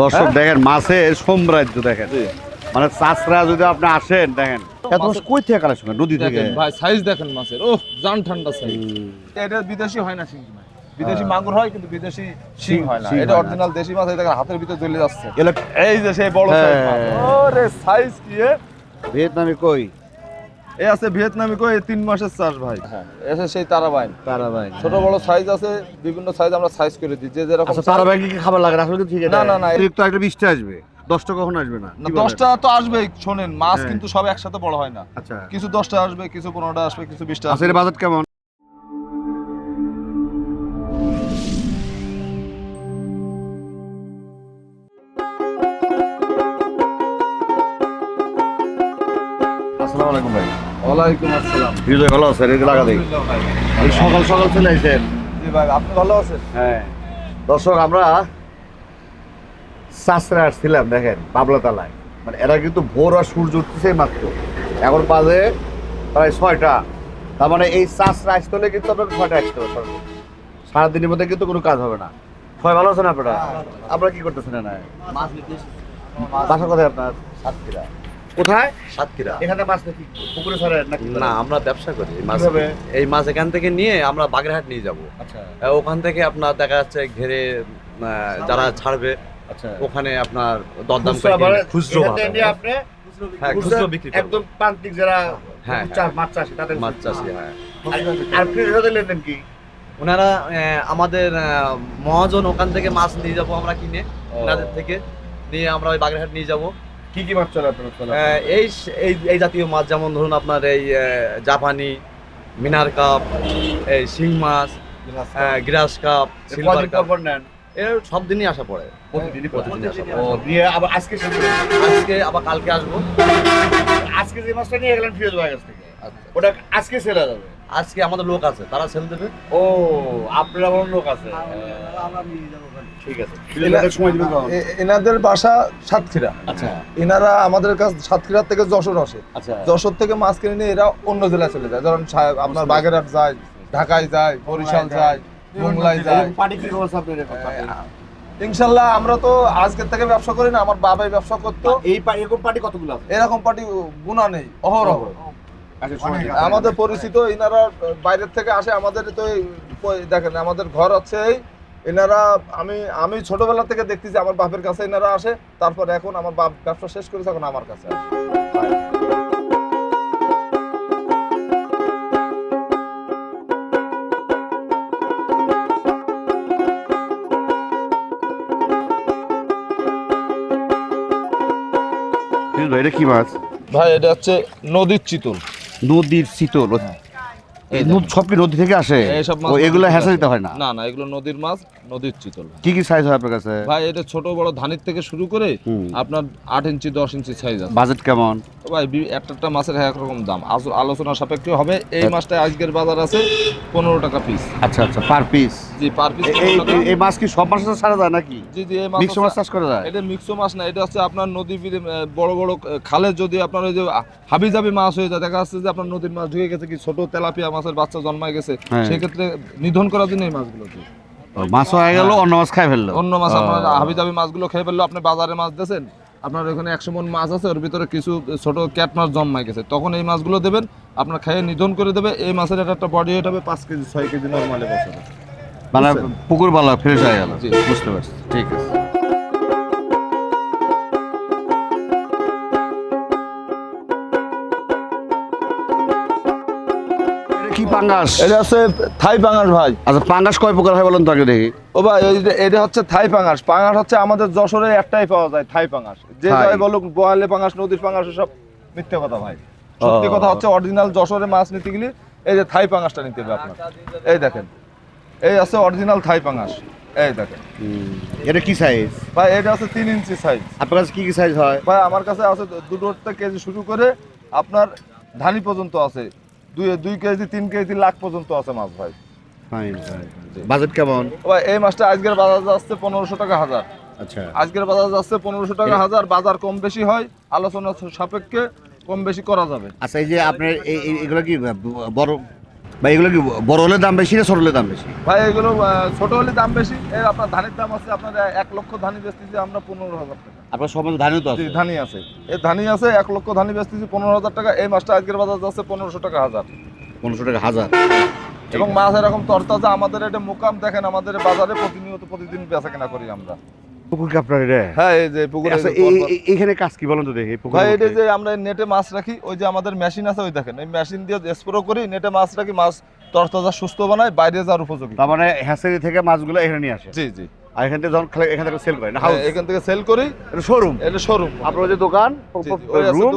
দর্শক হ্যাঁ? দেখেন মাছের সাম্রাজ্য দেখেন। মানে চাষরা যদি আপনি আসেন দেখেন এত মাছ কই থেকে কালেকশন নদী থেকে? ভাই সাইজ দেখেন মাছের। ও জান ঠান্ডা সাইজ এটা বিদেশি হয় না শিং মাছ। বিদেশি মাগুর হয় কিন্তু বিদেশি শিং হয় না। এটা হয় না। অরিজিনাল দেশি মাছ এই হাতের ভিতর জ্বলে যাচ্ছে। এই যে সেই বড় সাইজ মাছ। হ্যাঁ। ওরে সাইজ কি ভিয়েতনামি কই? এই আছে ভিয়েতনামি কই তিন মাসের চাষ ভাই। হ্যাঁ এসে সেই তারাবাইন। তারা ভাই ছোট বড় সাইজ আছে বিভিন্ন সাইজ আমরা সাইজ করে দিই যে যেরকম আচ্ছা তারা ভাই কি খাবার লাগে? আসলে কি ঠিক আছে না, না, না। তো একটা বৃষ্টি আসবে। দশটা কখন আসবে না? দশটা তো আসবেই শোনেন মাছ হ্যাঁ। কিন্তু সব একসাথে বড় হয় না। আচ্ছা। কিছু দশটা আসবে কিছু পনেরোটা আসবে কিছু বিশটা আচ্ছা আসবে। এর বাজেট কেমন? আসসালামু আলাইকুম ভাই। ওয়ালাইকুম আসসালাম। হৃদয় ভালো আছেন এদিকে লাগা দেই। আলহামদুলিল্লাহ ভাই। এই সকাল সকাল চলে আসেন জি ভাই আপনি ভালো আছেন? হ্যাঁ। দর্শক আমরা সাসরা আসছিলাম দেখেন বাবলাতালায় মানে এরা কিন্তু ভোর আর সূর্য উঠতেছে মাত্র। এখন বাজে প্রায় ছয়টা। তার মানে এই সাসরা আসতে হলে কিন্তু আপনাকে ছয়টা আসতে হবে সর্বোচ্চ। সারাদিনের মধ্যে কিন্তু কোনো কাজ হবে না। সবাই ভালো আছেন আপনারা? আপনারা কি করতেছেন না বাসা কোথায় আপনার সাতক্ষীরা কোথায়? সাতক্ষীরা। এখানে মাছ নাকি পুকুরে ছাড়েন নাকি না আমরা ব্যবসা করি মাছ। এই মাছ এখান থেকে নিয়ে আমরা বাগেরহাট নিয়ে যাব। আচ্ছা। ওখান থেকে আপনার দেখা যাচ্ছে ঘেরে আহ, যারা ছাড়বে আচ্ছা। ওখানে আপনার দরদাম করে খুচরো আপনি হ্যাঁ বিক্রি একদম প্রান্তিক যারা হ্যাঁ, মাছ চাষি তাদের মাছ চাষি হ্যাঁ। আর- আর ফ্রিজ হতে লেনদেন কি? ওনারা আহ, আমাদের মহাজন ওখান থেকে মাছ নিয়ে যাব আমরা কিনে। ওনাদের থেকে নিয়ে আমরা ওই বাগেরহাট নিয়ে যাব। কি কি মাছ চলে আপনার এই এই এই জাতীয় মাছ যেমন ধরুন আপনার এই জাপানি মিনার কাপ এই শিং মাছ গ্রাস কাপ। Silver cup. নেন? এর সব দিনই আসা পড়ে। প্রতিদিনই প্রতিদিনই আসা ও পড়ে। দিয়ে আবার আজকে। আজকে আবার কালকে আসব। আজকে যে মাছটা নিয়ে গেলেন ফিরোজ ভাই কাছ থেকে ওটা আজকে সেরা যাবে? আজকে আমাদের লোক আছে তারা সেল দেবে। ও আপনার লোক আছে। ঠিক আছে ফিরোজ এনাদের বাসা সাতক্ষীরা। আচ্ছা। এনারা আমাদের কাছ সাতক্ষীরা থেকে যশোর আসে। আচ্ছা। যশোর থেকে মাছ কিনে নিয়ে এরা অন্য জেলায় চলে যায়। ধরুন আপনার বাগেরহাট যায় ঢাকায় যায় বরিশাল যায় মোংলায় যায়? ইনশাল্লাহ আমরা তো আজকের থেকে ব্যবসা করি না আমার বাবাই ব্যবসা করতো। এই পা- এরকম পার্টি কতগুলো আছে? এরকম পার্টি গুণা নেই অহরহ। আচ্ছা আমাদের পরিচিত এনারা বাইরের থেকে আসে আমাদের তো দেখেন আমাদের ঘর আছে এই এনারা আমি আমি ছোটবেলা থেকে দেখতেছি আমার বাপের কাছে এনারা আসে তারপর এখন আমার বাপ ব্যবসা শেষ করেছে এখন আমার কাছে আসে। ভাই, এটা কি মাছ? ভাই এটা হচ্ছে নদীর চিতল। নদীর শীতল এই নদ- সব কি নদী থেকে আসে? এগুলো হেসা দিতে হয় না? না না এগুলো নদীর মাছ। নদীর চিতল কি কি সাইজ হয় আপনার কাছে? ভাই এটা ছোট বড় ধানের থেকে শুরু করে আপনার আট ইঞ্চি দশ ইঞ্চি সাইজ আছে। বাজেট কেমন? ভাই একটা একটা মাছের এক রকম দাম। আজ- আলোচনা সাপেক্ষে হবে। এই মাছটা আজকের বাজার আছে পনেরো টাকা পিস আচ্ছা আচ্ছা পার পিস জি পার পিস এই মাছ কি সব মাছের যায় নাকি? জি জি এই মাছ মিক্স মাছ চাষ করা যায়? এটা মিক্স মাছ না এটা হচ্ছে আপনার নদী বড় বড় খালে যদি আপনার ওই যে হাবি জাবি মাছ হয়ে যায় দেখা যাচ্ছে যে আপনার নদীর মাছ ঢুকে গেছে কি ছোট তেলাপিয়া মাছের বাচ্চা জন্মায় গেছে হ্যাঁ। সেক্ষেত্রে নিধন করার জন্য এই মাছগুলো মাছ হয়ে গেল অন্য মাছ খাই ফেলল। অন্য মাছ আপনার হাবি দাবি মাছগুলো খেয়ে ফেলল আপনি বাজারে মাছ দিয়েছেন আপনার ওখানে একশো মন মাছ আছে ওর ভিতরে কিছু ছোট ক্যাট মাছ জন্মায় গেছে। তখন এই মাছগুলো দেবেন আপনার খেয়ে নিধন করে দেবে এই মাছের একটা একটা বডি হবে পাঁচ কেজি ছয় কেজি নর্মালে বসে মানে পুকুর ভালো ফ্রেশ হয়ে গেল। বুঝতে পারছি। ঠিক আছে। কি পাঙ্গাস? এটা হচ্ছে থাই পাঙাশ ভাই। আচ্ছা পাঙ্গাস কয় প্রকার হয় বলেন তো আগে দেখি। ও ভাই এটা হচ্ছে থাই পাঙাশ পাঙাশ হচ্ছে আমাদের যশোরে একটাই পাওয়া যায় থাই পাঙাশ যে যাই বলুক বোয়ালে পাঙাশ নদীর পাঙাশ সব মিথ্যে কথা ভাই। সত্যি কথা হচ্ছে অরিজিনাল যশোরে মাছ নিতে গেলে এই যে থাই পাঙাশটা নিতে হবে আপনার। এই দেখেন এই আছে অরিজিনাল থাই পাঙাশ এই দেখেন। এটা কি সাইজ ভাই এটা আছে তিন ইঞ্চি সাইজ আপনার কাছে কি কি সাইজ হয়? ভাই আমার কাছে আছে দুটো কেজি শুরু করে আপনার ধানি পর্যন্ত আছে। দুই দুই কেজি তিন কেজি লাখ পর্যন্ত আছে মাছ ভাই। বাজেট কেমন? ভাই এই মাছটা আজকের বাজার যাচ্ছে পনেরোশো টাকা হাজার। আচ্ছা। আজকের বাজার যাচ্ছে পনেরোশো টাকা হাজার বাজার কম বেশি হয় আলোচনা সাপেক্ষে কম বেশি করা যাবে। আচ্ছা এই যে আপনার এই এই- এগুলো কি বড় ভাই এগুলো কি বড় হলে দাম বেশি না ছোট হলে দাম বেশি? ভাই এগুলো ছোট হলে দাম বেশি। এর আপনার ধানের দাম আছে আপনার এক লক্ষ ধানি বেচতেছি আমরা পনেরো হাজার টাকা। আপনার সব ধানও তো আছে? ধানি আছে। এই ধানি আছে এক লক্ষ ধানি বেচতেছি পনেরো হাজার টাকা। এই মাছটা আজকের বাজার যাচ্ছে পনেরোশো টাকা হাজার। পনেরোশো টাকা হাজার। এবং মাছ এরকম তরতাজা আমাদের এটা মোকাম দেখেন আমাদের বাজারে প্রতিনিয়ত প্রতিদিন বেচা কেনা করি আমরা। পুকুর কি আপনার এটা? হ্যাঁ এই যে পুকুরে আচ্ছা, এইখানে কাজ কি বলেন তো দেখি এই পুকুরের ভাই এটা যে আমরা নেটে মাছ রাখি ওই যে আমাদের মেশিন আছে ওই দেখেন এই মেশিন দিয়ে স্প্রে করি নেটে মাছ রাখি মাছ তরতাজা সুস্থ বানাই বাইরে যাওয়ার উপযোগী। তার মানে হ্যাসারি থেকে মাছগুলো এখানে নিয়ে আসে? জি জি। আর এখান থেকে যখন এখান থেকে সেল করে না হাউস হ্যাঁ, এখান থেকে সেল করি। এটা শোরুম এটা শোরুম আপনার যে দোকান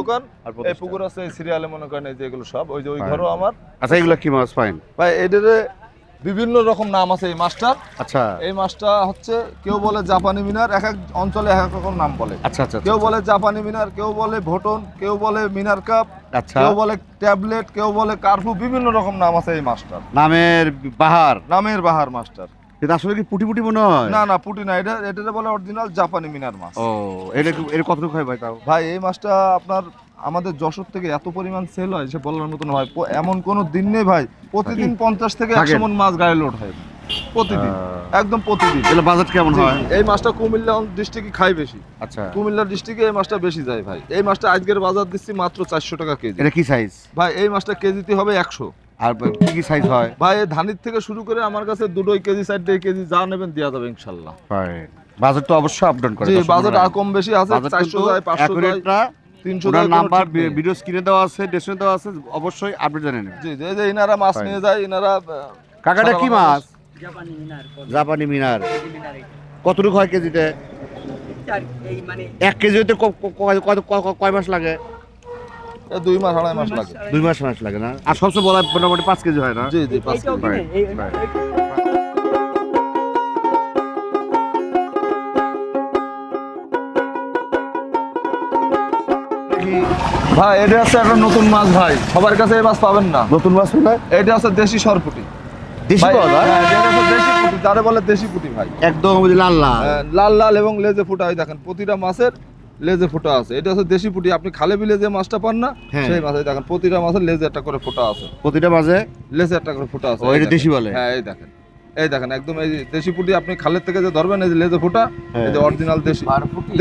দোকান। এই পুকুর আছে সিরিয়ালে মনে করেন এই যে এগুলো সব ওই যে ওই Fine. ঘরও আমার। আচ্ছা এগুলো কি মাছ? পাইন ভাই এটারে বিভিন্ন রকম নাম আছে এই মাছটার। আচ্ছা। এই মাছটা হচ্ছে কেউ বলে জাপানি মিনার এক এক অঞ্চলে এক এক রকম নাম বলে। আচ্ছা আচ্ছা কেউ বলে জাপানি মিনার কেউ বলে ভোটন কেউ বলে মিনার কাপ আচ্ছা। কেউ বলে ট্যাবলেট কেউ বলে কার্ফু বিভিন্ন রকম নাম আছে এই মাছটার। নামের বাহার? নামের বাহার মাছটার। কিন্তু আসলে কি পুটি পুটি মনে হয়? না না পুটি না এটা এটা বলে অরিজিনাল জাপানি মিনার মাছ। ও এটা এর কতটুকু হয় ভাই তাও? ভাই এই মাছটা আপনার আমাদের যশোর থেকে এত পরিমাণ সেল হয় সে বলার মতন হয়। এমন কোনো দিন নেই ভাই প্রতিদিন পঞ্চাশ থেকে একশো মন মাছ গায়ে লোড হয়। প্রতিদিন একদম প্রতিদিন। এগুলো বাজেট কেমন হয়? এই মাছটা কুমিল্লা ডিস্ট্রিক্টে খাই বেশি। আচ্ছা। কুমিল্লা ডিস্ট্রিক্টে এই মাছটা বেশি যায় ভাই। এই মাছটা আজকের বাজার দিচ্ছি মাত্র চারশো টাকা কেজি। এটা কি সাইজ ভাই এই মাছটা কেজিতে হবে একশো। আর কি কি সাইজ হয়? ভাই এই ধানির থেকে শুরু করে আমার কাছে দুটোই কেজি চারটে কেজি যা নেবেন দেওয়া যাবে ইনশাল্লাহ। বাজেট তো অবশ্যই আপ ডাউন করে বাজেট আর কম বেশি আছে চারশো যায় পাঁচশো যায়। accurate না, তিনশো নাম্বার ভিডিও স্ক্রিনে দেওয়া আছে ডেসক্রিপশনে দেওয়া আছে অবশ্যই আপডেট জানেন জি জি এই যে ইনারা মাছ. নিয়ে যায় ইনারা কাকাটা কি মাছ। জাপানি মিনার জাপানি মিনার। কতটুকু হয় কেজিতে? মানে এক কেজি ক- কয়- ক- ক- কয় মাস লাগে? দুই মাস আড়াই মাস লাগে। দুই মাস মাস লাগে না? আর সবসময় বলা মোটামুটি পাঁচ কেজি হয় না? জি জি পাঁচ কেজি। ভাই এটা আছে একটা নতুন মাছ ভাই। সবার কাছে এই মাছ পাবেন না। নতুন মাছ বলে এটা আছে দেশি সরপুটি। দেশি ভাই, হ্যাঁ, এটা হচ্ছে দেশি পুঁটি যারে বলে দেশি পুঁটি ভাই। একদম লাল লাল। লাল লাল এবং লেজে ফুটা হয় দেখেন প্রতিটা মাছের লেজে ফুটা আছে। এটা হচ্ছে দেশি পুঁটি আপনি খালে বিলে যে মাছটা পান না হ্যাঁ। সেই মাছ দেখেন প্রতিটা মাছের লেজে একটা করে ফুটা আছে। প্রতিটা মাঝে লেজে একটা করে ফুটা আছে এটা। দেশি বলে? হ্যাঁ এই দেখেন এই দেখেন একদম এই দেশি পুঁটি আপনি খালের থেকে যে ধরবেন এই যে লেজে ফুটা এই যে হ্যাঁ। অরিজিনাল দেশি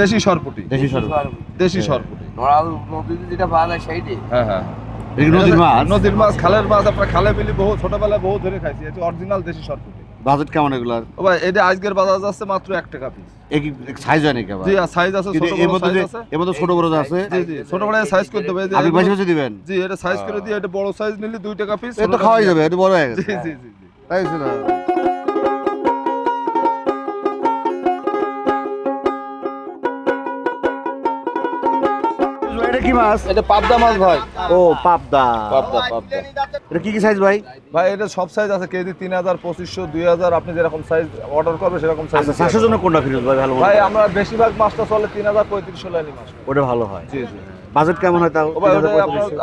দেশি সরপুটি। দেশি সর দেশি হ্যাঁ। সরপুটি। নড়াল নদীতে যেটা পাওয়া যায় সেইটাই হ্যাঁ হ্যাঁ। নদীর মাছ? নদীর মাছ খালের মাছ আপনার খালে বহু ছোটবেলায় বহু ধরে খাইছি। এটা অরিজিনাল দেশি সরপুটি। বাজেট কেমন এগুলার? ও ভাই এটা আজকের বাজার যাচ্ছে মাত্র এক টাকা পিস একই সাইজ হয় নাকি জি সাইজ আছে ছোট বড় সাইজ আছে। এর মধ্যে ছোট বড় আছে? জি জি ছোট বড় সাইজ করতে হবে যে আপনি বেশি বেশি দিবেন? জি এটা সাইজ করে দিয়ে এটা বড় সাইজ নিলে দুই টাকা পিস এ খাওয়াই যাবে এটা বড় হয়ে গেছে। জি জি জি তাই না? কি মাছ? এটা পাবদা মাছ ভাই। ও পাবদা। পাবদা পাবদা। এটা কি কি সাইজ ভাই? ভাই এটা সব সাইজ আছে। কেজি তিন হাজার পঁচিশশো দুই হাজার আপনি যেরকম সাইজ অর্ডার করবে সেরকম সাইজ আচ্ছা চারশোর জন্য কোনটা ফিরোজ ভাই ভালো ভাই আমরা বেশিরভাগ মাছটা চলে তিন হাজার পঁয়ত্রিশশো লাইনি মাছ। ওটা ভালো হয়। জি জি। বাজেট কেমন হয় তাও? ওটা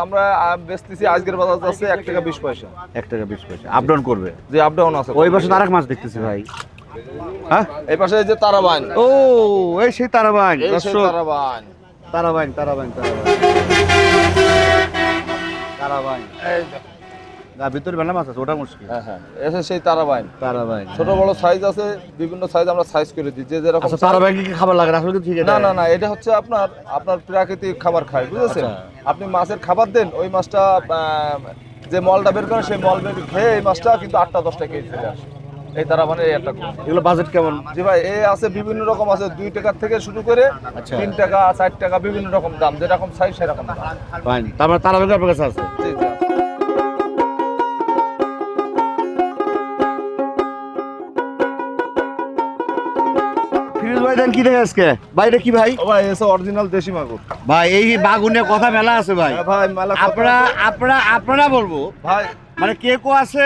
আমরা বেচতেছি আজকের বাজার যাচ্ছে এক টাকা বিশ পয়সা। এক টাকা বিশ পয়সা। আপ ডাউন করবে? যে আপ ডাউন আছে। ওই পাশে আরেক মাছ দেখতেছি ভাই। হ্যাঁ এই পাশে যে তারাবাইন ও এই সেই সেই দর্শক। তারাবাইন তারাবাইন তারাবাইন। এই দেখো। না ভিতরে বেলা মাছ আছে ওটা মুশকিল। হ্যাঁ হ্যাঁ এসে সেই তারাবাইন। তারাবাইন ছোট বড় সাইজ আছে বিভিন্ন সাইজ আমরা সাইজ করে দিই। যে যেরকম আচ্ছা তারাবাইন কি খাবার লাগে? না আসলে ঠিক না না না এটা হচ্ছে আপনার আপনার প্রাকৃতিক খাবার খায় বুঝেছেন? আচ্ছা। আপনি মাছের খাবার দেন ওই মাছটা যে মলটা বের করে সেই মল বের খেয়ে এই মাছটা কিন্তু আটটা দশটা কেজি চলে আসে। এই তারা মানে একটা এগুলো বাজেট কেমন? জি ভাই এই আছে বিভিন্ন রকম আছে দুই থেকে শুরু করে আচ্ছা। তিন টাকা চার টাকা বিভিন্ন রকম দাম যেরকম সাইজ সেরকম ফাইন তারপরে তারাবাইন আপনার কাছে আছে? জি জি ভাই দেন কি দেখে আজকে? ভাই এটা কি ভাই? ভাই এসে অরিজিনাল দেশি মাগুর। ভাই এই বাগুনে কথা মেলা আছে ভাই। হ্যাঁ ভাই মেলা আপনারা আপনারা আপনারা বলব। ভাই। মানে কে কো আছে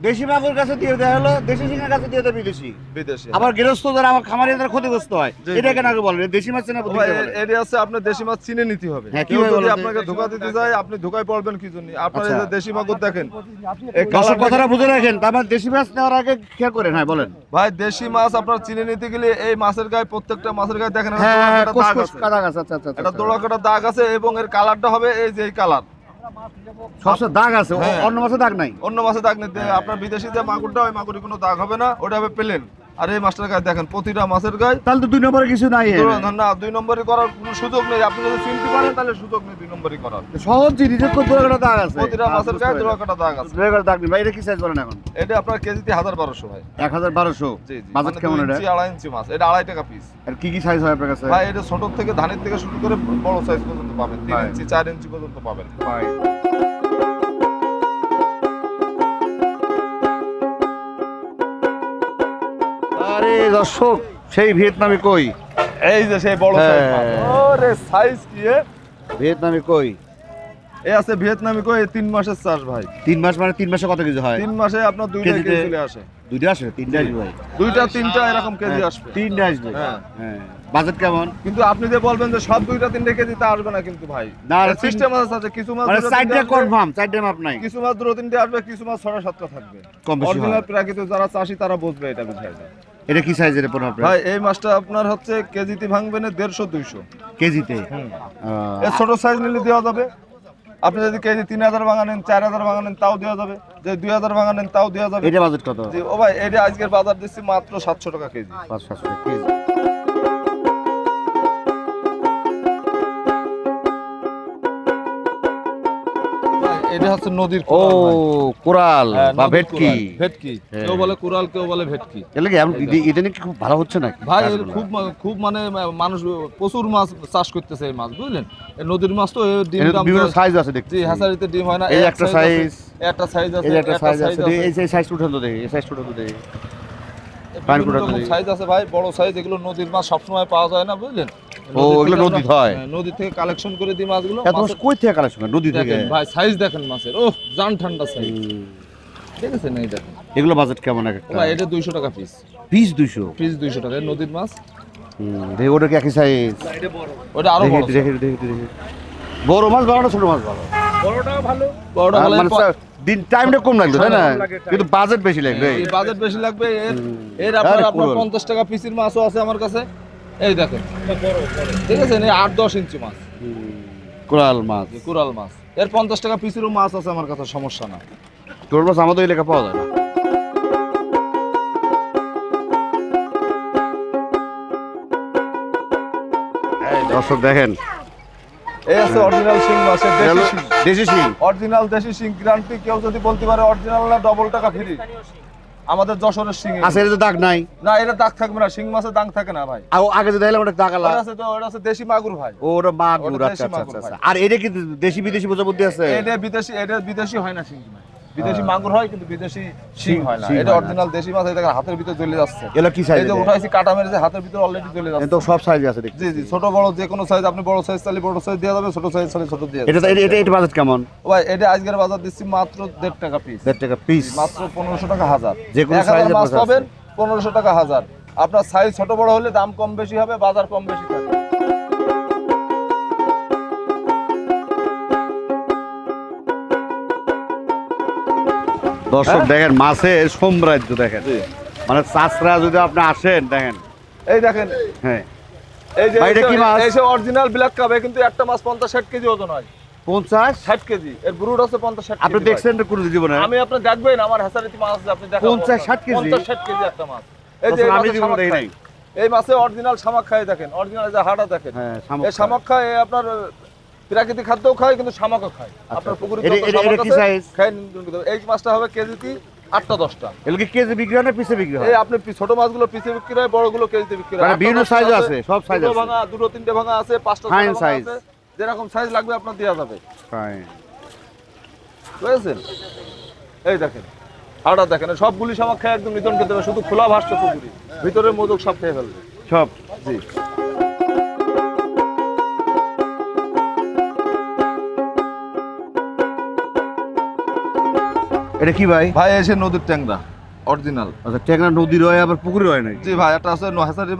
দেশি মাগুর কাছে দিয়ে দেওয়া হলো দেশি সিংহের কাছে দিয়ে দেয় বিদেশি। বিদেশি আবার গৃহস্থ যারা আমার খামারি যারা ক্ষতিগ্রস্ত হয় এটা কেন আগে বলেন? দেশি মাছ না ও ভাই এটা আছে আপনার দেশি মাছ চিনে নিতে হবে। হ্যাঁ, কেউ যদি আপনাকে ধোকা দিতে যায় আপনি ধোকায় পড়বেন কি জন্য? আপনার যে আচ্ছা। দেশি মাগুর দেখেন দর্শক কথাটা বুঝে রাখেন তার মানে দেশি মাছ নেওয়ার আগে খেয়াল করেন। হ্যাঁ বলেন। ভাই দেশি মাছ আপনার চিনে নিতে গেলে এই মাছের গায়ে প্রত্যেকটা মাছের গায়ে দেখেন একটা হ্যাঁ দোড়া হ্যাঁ কাটা কুস দাগ আছে। কাদা গাছ আচ্ছা আচ্ছা একটা আচ্ছা। দোড়া কাটা দাগ আছে এবং এর কালারটা হবে এই যে এই কালার। সবসময় দাগ আছে হ্যাঁ। অন্য মাছে দাগ নাই অন্য মাছে দাগ নেই আপনার বিদেশি যে মাগুরটা ওই মাগুরি কোনো দাগ হবে না ওটা হবে প্লেন আর এই মাছটার গায়ে দেখেন প্রতিটা মাছের গায়ে তাহলে তো দুই নম্বরে কিছু নাই না দুই নম্বরে করার কোনো সুযোগ নেই। আপনি যদি চিনতে পারেন তাহলে সুযোগ নেই দুই নম্বরে করার। সহজ জিনিস দুরাকাটা দাগ আছে? প্রতিটা হ্যাঁ, মাছের গায়ে। দুরাকাটা দাগ আছে। দুরাকাটা দাগ নেই। ভাই এটা কি সাইজ বলেন এখন? এটা আপনার কেজিতে হাজার বারোশো ভাই। এক হাজার বারোশো? বাজেট মানে কেমন এটা? আড়াই ইঞ্চি মাছ। এটা আড়াই টাকা পিস আর কি কি সাইজ হয় আপনার কাছে? ভাই এটা ছোট থেকে ধানের থেকে শুরু করে বড় সাইজ পর্যন্ত পাবেন। তিন ইঞ্চি চার ইঞ্চি পর্যন্ত পাবেন। ভাই। আরে দর্শক সেই ভিয়েতনামি কই? এই যে সেই বড় সাইজ হ্যাঁ। ওরে সাইজ কি এ? ভিয়েতনামি কই? এই আছে ভিয়েতনামি কই তিন মাসের চাষ ভাই। তিন মাস মানে তিন মাসে কত কেজি হয়? তিন মাসে আপনার দুইটা কেজি চলে আসে। দুইটা আসবে তিনটা আসবে ভাই। দুইটা তিনটা এরকম কেজি হ্যাঁ, আসবে। তিনটা আসবে। হ্যাঁ। হ্যাঁ। বাজেট কেমন? কিন্তু আপনি যে বলবেন যে সব দুইটা তিনটে কেজি তা আসবে না কিন্তু ভাই। না, সিস্টেম আছে কিছু মাছ মানে আসবে, কনফার্ম চারটা মাপ নাই। কিছু মাছ দুটো তিনটে আসবে কিছু মাছ ছটা সাতটা থাকবে। কম বেশি অরিজিনাল প্রাকৃতিক যারা চাষি তারা বুঝবে এটা বিষয় এটা কি সাইজের পড়ে আপনার? ভাই এই মাছটা আপনার হচ্ছে কেজিতে ভাঙবেন দেড়শো দুইশো। কেজিতে? এর ছোট সাইজ নিলে দেওয়া যাবে। আপনি যদি কেজি তিন হাজার ভাঙা নেন চার হাজার ভাঙা নেন তাও দেওয়া যাবে। যে দুই হাজার ভাঙা নেন তাও দেওয়া যাবে। এটা বাজেট কত? ও ভাই এটা আজকের বাজার দিচ্ছি মাত্র সাতশো টাকা কেজি। পাঁচ টাকা কেজি। হচ্ছে নদীর ও কোরাল হ্যাঁ, বা ভেটকি। ভেটকি। হ্যাঁ। কেউ বলে কুড়াল কেউ বলে ভেটকি। ইদানিং কি খুব ভালো হচ্ছে ভাই খুব খুব মানে মানুষ প্রচুর মাছ চাষ করতেছে এই মাছ বুঝলেন? নদীর মাছ তো ডিম বিভিন্ন সাইজ আছে দেখছি জি ডিম হয় না এই একটা size, একটা সাইজ আছে একটা সাইজ আছে। এই যে সাইজ উঠান তো দেখি এই সাইজ উঠান তো দেখি। সাইজ আছে ভাই বড় সাইজ এগুলো নদীর মাছ সবসময় পাওয়া যায় না বুঝলেন? ও, এগুলো আমরা- হয়? হ্যাঁ, নদী থেকে কালেকশন করে দিই মাছগুলো। এত মাছ কই থেকে কালেকশন নদী থেকে? ভাই সাইজ দেখেন মাছের। ওহ জান ঠান্ডা সাইজ ঠিক আছে না দেখেন। এগুলো বাজেট কেমন এক একটা? ভাই এটা দুইশো টাকা পিস পিস দুইশো? পিস দুইশো টাকা নদীর মাছ। দেখি ওটা কি একই সাইজ ওটা আরও বড় দেখি দেখি দেখি বড় মাছ না ছোট মাছ ভালো? বড়টা ভালো মানে দিন টাইমটা কম লাগবে তাই না। কিন্তু বাজেট বেশি লাগবে। এই বাজেট বেশি লাগবে এর এর আপনার আরে আপনার কুড়াল। পঞ্চাশ টাকা পিসির মাছও আছে আমার কাছে। এই দেখেন। ঠিক আছে আট দশ ইঞ্চি মাছ। কোরাল মাছ। কুড়াল মাছ। এর পঞ্চাশ টাকা পিসেরও মাছ আছে আমার কাছে সমস্যা না কোরাল মাছ আমাদের এলাকা পাওয়া যায় না। দর্শক দেখেন। এই আছে অরিজিনাল শিং মাছের দেশি শিং। দেশি শিং। অরিজিনাল দেশি শিং গ্যারান্টি কেউ যদি বলতে পারে অরিজিনাল না ডবল টাকা ফ্রি আমাদের যশোরের শিং আছে এটা তো দাগ নাই। না এটা দাগ থাকবে না শিং মাছের দাগ থাকে না ভাই। আর আগে যদি দেখলাম ওটা দাগ আলা আছে তো ওটা আছে দেশি মাগুর ভাই। ও ওটা মাগুর আচ্ছা আচ্ছা মাগুর আচ্ছা ভাই। আর এটা কি দেশি বিদেশি বোঝা বুদ্ধি আছে? এটা বিদেশি এটা বিদেশি হয় না শিং ভাই। বিদেশি হ্যাঁ। মাগুর হয় কিন্তু বিদেশি শিং হয় না। এটা অরিজিনাল দেশি মাছ দেখেন হাতের ভিতরে জ্বলে যাচ্ছে। এগুলো কি সাইজ এই যে উঠাইছি কাটা মেরেছে হাতের ভিতরে অলরেডি জ্বলে যাচ্ছে তো সব সাইজ আছে জি জি ছোট বড় যে কোনো সাইজ আপনি বড় সাইজ চাইলে বড় সাইজ দেওয়া যাবে ছোট সাইজ চাইলে ছোট দিয়ে এটা এটা এটা এটা বাজেট কেমন? ভাই এটা আজকের বাজার দিচ্ছি মাত্র দেড় টাকা পিস দেড় টাকা পিস মাত্র পনেরোশো টাকা হাজার। যে কোনো এর মাছ পাবেন পনেরোশো টাকা হাজার। আপনার সাইজ ছোট বড় হলে দাম কম বেশি হবে বাজার কম বেশি থাকে। দর্শক দেখেন মাছের সাম্রাজ্য দেখেন। মানে চাষরা যদি আপনি আসেন দেখেন। এই দেখেন হ্যাঁ। এই যে এটা কি মাছ? এই যে অরিজিনাল ব্ল্যাক কাপ কিন্তু একটা মাছ পঞ্চাশ ষাট কেজি ওজন হয়। পঞ্চাশ? ষাট কেজি। এর ব্রুড আছে পঞ্চাশ ষাট আপনি দেখছেন তো কোনো জীবনে? আমি আপনি দেখবেন আমার মাছ আছে আপনি দেখাবো 50 60 কেজি? কেজি একটা মাছ। এই যে আমি জীবনে দেখি নাই এই মাছে অরিজিনাল শামাক খায় দেখেন অরিজিনাল যে হাড়া দেখেন। হ্যাঁ এই শামাক খায় আপনার প্রাকৃতিক খাদ্যও খায় কিন্তু শামাকও খায়। আপনার পুকুরে size? খায় নিন কিন্তু। এই মাছটা হবে কেজিতে আটটা দশটা। এগুলো কেজি বিক্রি হয় না পিসে বিক্রি হয়? এই আপনি ছোট মাছগুলো পিসে বিক্রি হয় বড়গুলো কেজিতে বিক্রি হয়। মানে বিভিন্ন size আছে, সব দুটো আছে। ভাঙা দুটো তিনটে ভাঙা আছে পাঁচটা। আছে। যেরকম সাইজ লাগবে আপনার দেওয়া যাবে. বুঝেছেন? এই দেখেন হাড়া দেখেন এই সবগুলি শামাক খায় একদম নিধন খেতে হবে শুধু খোলা ভাসছে পুকুরি। ভিতরে মোদক সব খেয়ে ফেলবে। সব জি। এটা কি ভাই? ভাই এসে নদীর ট্যাংরা অরিজিনাল আচ্ছা টেকনা নদীর হয় আবার পুকুরে হয় নাকি? জি ভাই একটা আছে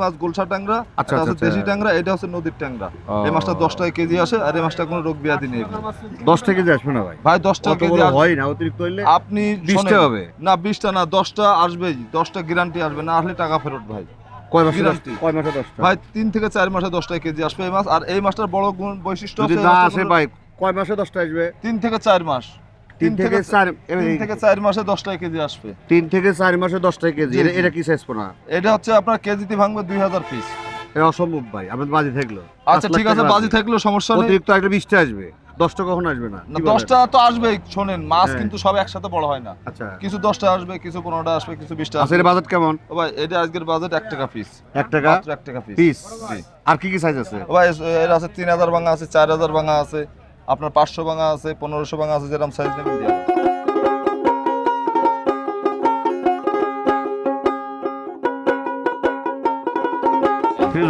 মাছ গোলসা ট্যাংরা আচ্ছা, আছে আচ্ছা, দেশি আচ্ছা। ট্যাংরা এটা হচ্ছে নদীর ট্যাংরা। এই মাছটা দশ টাকা কেজি আসে আর এই মাছটা কোনো রোগ ব্যাধি নেই। দশ থেকে যে আসবে না ভাই? ভাই দশ টাকা কেজি হয় না অতিরিক্ত হইলে আপনি 20টা শোনেন, হবে? না বিশটা না দশটা আসবেই। দশটা গ্যারান্টি আসবে না আসলে টাকা ফেরত ভাই। কয় মাসে কয় মাসে দশটা? ভাই তিন থেকে চার মাসে দশটা কেজি আসবে এই মাছ আর এই মাছটার বড় গুণ বৈশিষ্ট্য যদি আছে এই না আসে ভাই কয় মাসে দশটা আসবে? তিন থেকে চার মাস। তিন থেকে চার তিন থেকে চার মাসে দশটা কেজি আসবে। তিন থেকে চার মাসে দশটা কেজি এটা- কি সাইজ পোনা? এটা হচ্ছে আপনার কেজিতে ভাঙবে দুই হাজার পিস এটা অসম্ভব ভাই আপনার বাজি থাকল। আচ্ছা ঠিক আছে বাজি থাকলেও সমস্যা নেই। অতিরিক্ত একটা বিশটা আসবে দশটা কখন আসবে না? না, দশটা তো আসবেই শোনেন মাছ হ্যাঁ। কিন্তু সব একসাথে বড় হয় না। আচ্ছা। কিছু দশটা আসবে কিছু পনেরোটা আসবে কিছু বিশটা আচ্ছা আসবে। বাজেট কেমন? ও ভাই এটা আজকের বাজেট এক টাকা পিস এক টাকা? এক টাকা পিস পিস আর কি কি সাইজ আছে? ও ভাই এর আছে তিন হাজার ভাঙা আছে চার হাজার ভাঙা আছে। আপনার পাঁচশো ভাঙা আছে পনেরোশো ভাঙা আছে যেরকম সাইজ নেবেন দিয়ে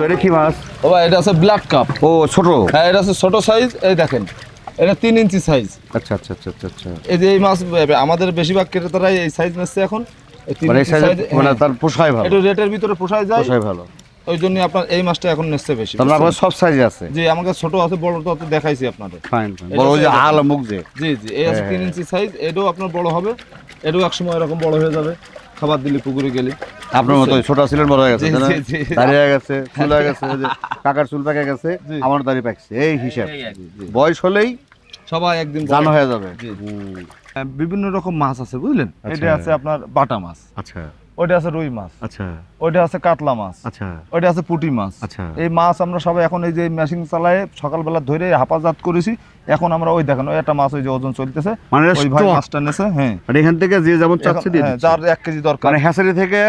এটা কি মাছ? ও ভাই এটা আছে ব্ল্যাক কাপ ও ছোট। হ্যাঁ এটা আছে ছোট সাইজ এই দেখেন। এটা তিন ইঞ্চি সাইজ আচ্ছা আচ্ছা আচ্ছা আচ্ছা আচ্ছা। এই যে এই মাছ আমাদের বেশিরভাগ ক্রেতারাই এই সাইজ নিচ্ছে এখন। মানে মানে হ্যাঁ। তার পোষায় ভালো। একটু রেটের ভিতরে পোষায় যায়। পোষায় ভালো। ওই জন্য আপনার এই মাছটা এখন বেশি তারপর আপনার সব সাইজে আছে? জি আমাকে ছোট আছে বড় তো দেখাইছি আপনাদের। ফাইন ফাইন বড় ওই যে আল মুখ যে। জি জি এই আছে হ্যাঁ, তিন হ্যাঁ। ইঞ্চি সাইজ এটাও আপনার বড় হবে। এটাও একসময় এরকম বড় হয়ে যাবে। খাবার দিলে পুকুরে গেলে। আপনার মতো ছোট ছিলেন বড় হয়ে গেছে। দাঁড়িয়ে গেছে চুল হয়ে গেছে কাকার চুল পেকে গেছে আমার দাড়ি পাকছে। এই হিসাব। জি, জি। বয়স হলেই সবাই একদিন জানো হয়ে যাবে। হ্যাঁ, বিভিন্ন রকম মাছ আছে বুঝলেন? আচ্ছা। এটা আছে আপনার বাটা মাছ। আচ্ছা। ওইটা আছে রুই মাছ। আচ্ছা। ওইটা আছে কাতলা মাছ। আচ্ছা। ওইটা আছে পুঁটি মাছ। আচ্ছা। এই মাছ আমরা সবাই এখন এই যে মেশিন চালায় সকালবেলা ধরে হাফাজাত করেছি এখন আমরা ওই দেখেন একটা মাছ ওই যে ওজন চলতেছে মানে ওই ভাই মাছটা নেছে হ্যাঁ। মানে এখান থেকে যে যেমন চাচ্ছে দিয়ে হ্যাঁ, যার এক কেজি দরকার। মানে থেকে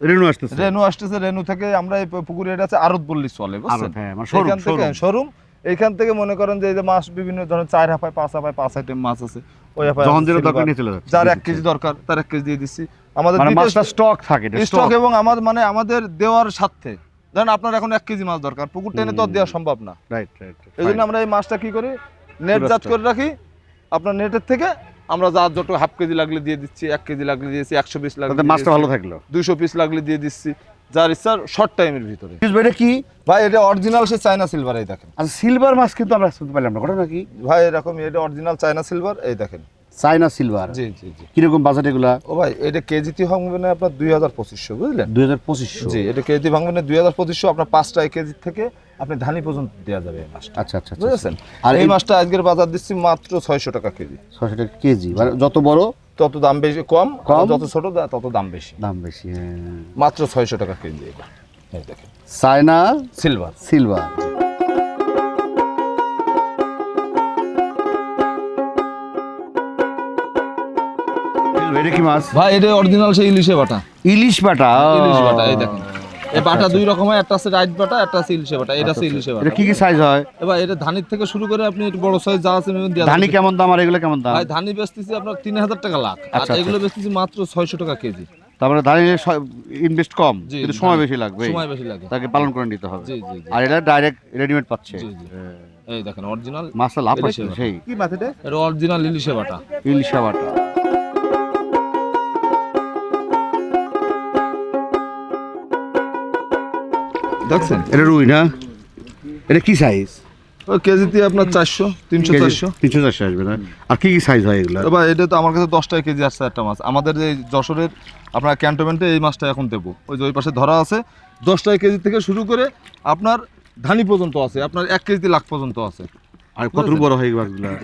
রেনু আসতেছে। রেনু আসতেছে রেনু থেকে আমরা এই পুকুরে এটা আছে আরত বললি চলে বুঝছেন? হ্যাঁ, মানে এখান থেকে শোরুম। এইখান থেকে মনে করেন যে মাছ বিভিন্ন ধরনের চার হাফায় পাঁচ হাফায় পাঁচ আইটেম মাছ আছে। ওই হাফায় যার এক কেজি দরকার তার এক কেজি দিয়ে দিচ্ছি। আমাদের মানে মাছটা স্টক থাকে স্টক এবং আমার মানে আমাদের দেওয়ার স্বার্থে। ধরেন আপনার এখন এক কেজি মাছ দরকার পুকুর টেনে তো দেওয়া সম্ভব না। রাইট রাইট এই জন্য আমরা এই মাছটা কি করি? নেট জাত করে রাখি। আপনার নেটের থেকে আমরা যা যত হাফ কেজি লাগলে দিয়ে দিচ্ছি এক কেজি লাগলে দিয়েছি একশো পিস লাগলে মাছটা ভালো থাকল। দুইশো পিস লাগলে দিয়ে দিচ্ছি যার ইচ্ছা শর্ট টাইমের ভিতরে। এটা কি? ভাই এটা অরিজিনাল সে চায়না সিলভার এই দেখেন। আচ্ছা সিলভার মাছ কিন্তু আমরা শুনতে পারলাম না ঘটনা কি? ভাই এরকম এটা অরিজিনাল চায়না সিলভার এই দেখেন। চাইনা সিলভার জি জি জি। কীরকম বাজেট এগুলা? ও ভাই এটা কেজিতে ভাঙবে না আপনার দুই হাজার পঁচিশশো বুঝলেন? দুই হাজার পঁচিশশো। জি এটা কেজি ভাঙবে না দুই হাজার পঁচিশশো আপনার পাঁচটা কেজি থেকে আপনি ধানি পর্যন্ত দেওয়া যাবে এই মাছটা। আচ্ছা আচ্ছা আচ্ছা। বুঝেছেন? আর এই মাছটা আজকের বাজার দিচ্ছি মাত্র ছয়শো টাকা কেজি। ছশো টাকা কেজি। মানে যত বড় তত দাম বেশি কম? যত ছোট তত দাম বেশি। দাম বেশি হ্যাঁ। মাত্র ছয়শো টাকা কেজি এটা। এই দেখেন। চায়না সিলভার সিলভার এটা কি মাছ? ভাই এটা অরিজিনাল সেই ইলিশে বাটা। ইলিশ বাটা ইলিশ বাটা এই দেখেন। এই বাটা দুই রকম হয় একটা আছে রাইট বাটা একটা আছে ইলিশে বাটা এটা আছে ইলিশে বাটা এটা কি কি সাইজ হয়? এবার এটা ধানির থেকে শুরু করে আপনি একটু বড় সাইজ যা আছে নেবেন দেওয়া ধানি কেমন দাম আর এগুলো কেমন দাম? ভাই ধানি বেচতেছি আপনার তিন হাজার টাকা লাখ। আর আচ্ছা, এগুলো আচ্ছা। বেচতেছি মাত্র ছয়শো টাকা কেজি। তারপরে ধানি ইনভেস্ট কম কিন্তু সময় বেশি লাগবে। সময় বেশি লাগে। তাকে পালন করে নিতে হবে। জি জি আর এটা ডাইরেক্ট রেডিমেড পাচ্ছে। জি, জি। এই দেখেন অরিজিনাল মাছটা লাভ পাচ্ছে সেই। কি মাছ এটা? এটা অরিজিনাল ইলিশে বাটা। ইলিশা বাটা। দেখছেন? এটা রুই না? এটা কি সাইজ ওই কেজিতে আপনার চারশো তিনশো চারশো। তিনশো চারশো আসবে না? আর কি কি সাইজ হয় এগুলো? এবার এটা তো আমার কাছে দশ টাকা কেজি আসছে একটা মাছ। আমাদের এই যশোরের আপনার ক্যান্টনমেন্টে এই মাছটা এখন দেবো। ওই যে ওই পাশে ধরা আছে। দশ টাকা কেজি থেকে শুরু করে আপনার ধানি পর্যন্ত আছে। আপনার এক কেজি লাখ পর্যন্ত আছে। আর কত বড় হয়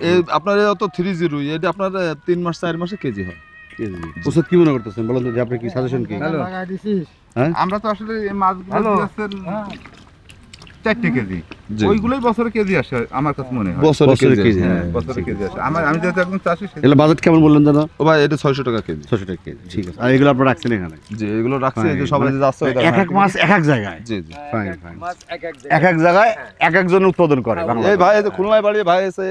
এই আপনার এই অত থ্রি জিরো এটা আপনার তিন মাস চার মাসে কেজি হয়। ওষুধ কি মনে করতেছেন? বলেন তো যে আপনি কি সাজেশন কি? আমরা তো আসলে মাছগুলো চারটে কেজি। ওইগুলোই বছরে কেজি আসে আমার কাছে মনে হয়। বছরে কেজি হ্যাঁ। হ্যাঁ। বছরে কেজি আসে। আমার আমি যেহেতু একদম চাষি বাজেট কেমন বললেন দাদা? ও ভাই এটা 600 টাকা কেজি। 600 টাকা কেজি। ঠিক আছে। আর এগুলো আপনারা রাখছেন এখানে? জি এগুলো রাখছি এই যে সবাই মানে যে এক এক এক এক জায়গায়? জি জি। ফাইন ফাইন এক এক জায়গায়। এক এক জায়গায় এক উৎপাদন করে এই ভাই এই খুলনায় বাড়ি ভাই এসে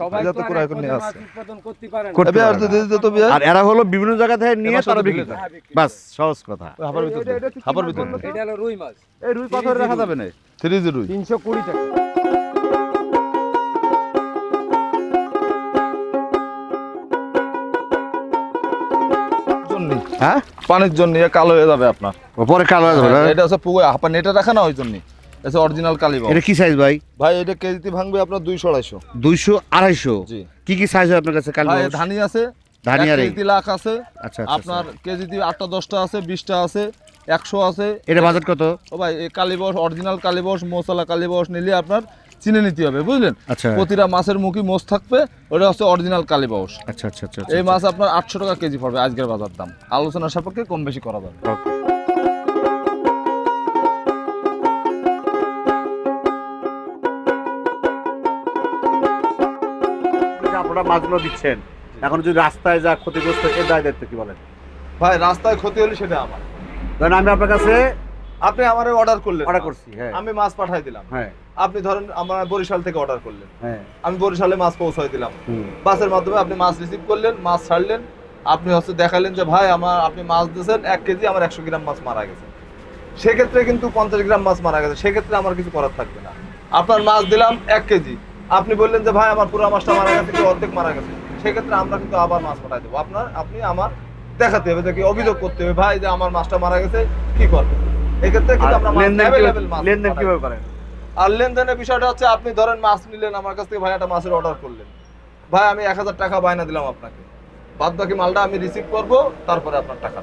সবাই করে এখন নিয়ে আসছে। উৎপাদন করতে পারে করতে পারে আর এরা হলো বিভিন্ন জায়গা থেকে নিয়ে তারা বিক্রি করে। বাস সহজ কথা। ভিতর ভিতর এটা হলো রুই মাছ এই রুই রাখা যাবে না। জি রুই। 320 টাকা হ্যাঁ? পানির জন্য কালো হয়ে যাবে আপনার। পরে কালো হয়ে যাবে এটা হচ্ছে পুকুর আপনার না ওই জন্য? এটা অরিজিনাল কালি এটা কি সাইজ ভাই? ভাই এটা কেজিতে ভাঙবে আপনার দুইশো আড়াইশো। দুইশো আড়াইশো? কি কি সাইজ হয় আপনার কাছে কালি ধানি আছে ধানি আর লাখ আছে। আচ্ছা, আচ্ছা, আচ্ছা। আপনার কেজিতে আটটা দশটা আছে বিশটা আছে। একশো আছে। এটা বাজেট কত? ও ভাই এই কালীবস অরিজিনাল কালীবস মশলা কালীবস নিলে আপনার চিনে নিতে হবে বুঝলেন? আচ্ছা। প্রতিটা মাছের মুখই মোষ থাকবে ওটা হচ্ছে অরিজিনাল কালীবাউস আচ্ছা আচ্ছা আচ্ছা এই মাছ আপনার আটশো টাকা কেজি পড়বে আজকের বাজার দাম। আলোচনার সাপেক্ষে কম বেশি করা যাবে। আপনারা মাছগুলো দিচ্ছেন। এখন যদি রাস্তায় যা ক্ষতিগ্রস্ত এর দায় দায়িত্ব কি বলেন? ভাই রাস্তায় ক্ষতি হলে সেটা আমার। ধরেন আমি আপনার কাছে আপনি আমার অর্ডার করলেন। অর্ডার করছি হ্যাঁ। আমি মাছ পাঠাই দিলাম। হ্যাঁ। আপনি ধরেন আমার বরিশাল থেকে অর্ডার করলেন। হ্যাঁ। আমি বরিশালে মাছ পৌঁছাই দিলাম। বাসের মাধ্যমে আপনি মাছ রিসিভ করলেন মাছ ছাড়লেন। আপনি হচ্ছে দেখালেন যে ভাই আমার আপনি মাছ দিয়েছেন এক কেজি আমার একশো গ্রাম মাছ মারা গেছে। সেক্ষেত্রে কিন্তু পঞ্চাশ গ্রাম মাছ মারা গেছে। সেক্ষেত্রে আমার কিছু করার থাকবে না। আপনার মাছ দিলাম এক কেজি। আপনি বললেন যে ভাই আমার পুরো মাছটা মারা গেছে কি অর্ধেক মারা গেছে। সেক্ষেত্রে আমরা কিন্তু আবার মাছ পাঠাই দেবো। আপনার আপনি আমার দেখাতে হবে দেখি অভিযোগ করতে হবে ভাই যে আমার মাছটা মারা গেছে কি করবে? এক্ষেত্রে কিন্তু আমরা লেনদেন কিভাবে- মাছ লেনদেন কীভাবে করেন? আর লেনদেনের বিষয়টা হচ্ছে আপনি ধরেন মাছ নিলেন আমার কাছ থেকে ভাই একটা মাছের অর্ডার করলেন। ভাই আমি এক হাজার টাকা বায়না দিলাম আপনাকে। বাদ বাকি মালটা আমি রিসিভ করব তারপরে আপনার টাকা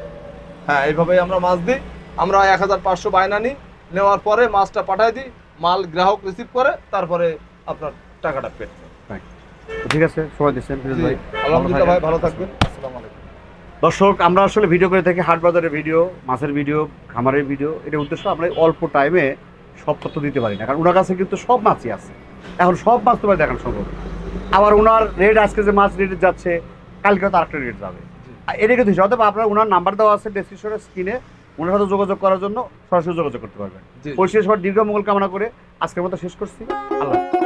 হ্যাঁ এইভাবেই আমরা মাছ দিই। আমরা এক হাজার পাঁচশো বায়না নিই নেওয়ার পরে মাছটা পাঠাই দিই মাল গ্রাহক রিসিভ করে তারপরে আপনার টাকাটা তো ঠিক আছে সময় দিচ্ছেন আলহামদুলিল্লাহ ভাই ভালো থাকবেন। আসসালামু আলাইকুম। দর্শক আমরা আসলে ভিডিও করে থাকি হাট বাজারের ভিডিও মাছের ভিডিও খামারের ভিডিও এটা উদ্দেশ্য আমরা অল্প টাইমে সব তথ্য দিতে পারি না। কারণ ওনার কাছে কিন্তু সব মাছই আছে। এখন সব মাছ তোমার দেখানো সম্ভব। আবার ওনার রেট আজকে যে মাছ রেট যাচ্ছে কালকে তো আরেকটা রেট যাবে। আর এটা কিন্তু হিসাবে অথবা আপনার ওনার নাম্বার দেওয়া আছে ডেসক্রিপশনের স্ক্রিনে ওনার সাথে যোগাযোগ করার জন্য সরাসরি যোগাযোগ করতে পারবেন। পরিশেষ হওয়ার দীর্ঘ মঙ্গল কামনা করে আজকের মতো শেষ করছি। আল্লাহ।